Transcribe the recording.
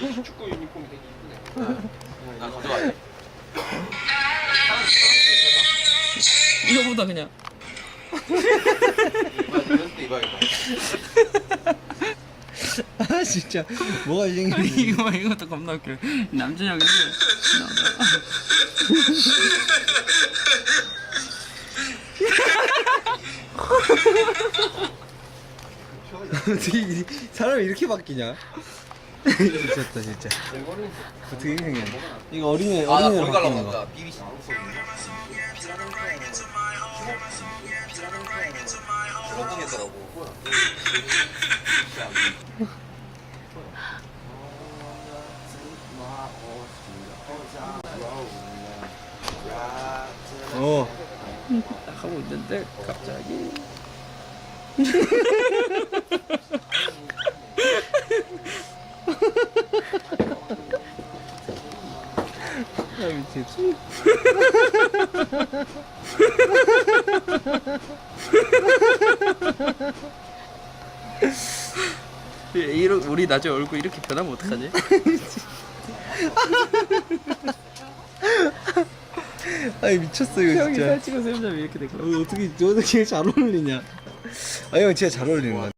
씨 축구 유니폼이 되게 이쁘네. 나 가져갈게. 이거보다 그냥 때 입어야겠다. 아 진짜 뭐가 생겼니? 이거 이것도 겁나 웃겨. 남준형인데 어떻게 이- 사람이 이렇게 바뀌냐? 미쳤다 진짜. 어떻게 생겼냐? 이거 어린애 아, 나 어린애로 바뀌는 거. BBC. 런칭했더라고. 어. 딱 하고 있는데 갑자기 아 미치겠어. 이러 우리 나중에 얼굴 이렇게 변하면 어떡하지? 아이 미쳤어 이거 형이 진짜. 살찌고 세우자면 이렇게 될 거야. 어, 어떻게 어떻게 잘 어울리냐? 아형 진짜 잘 어울리는 것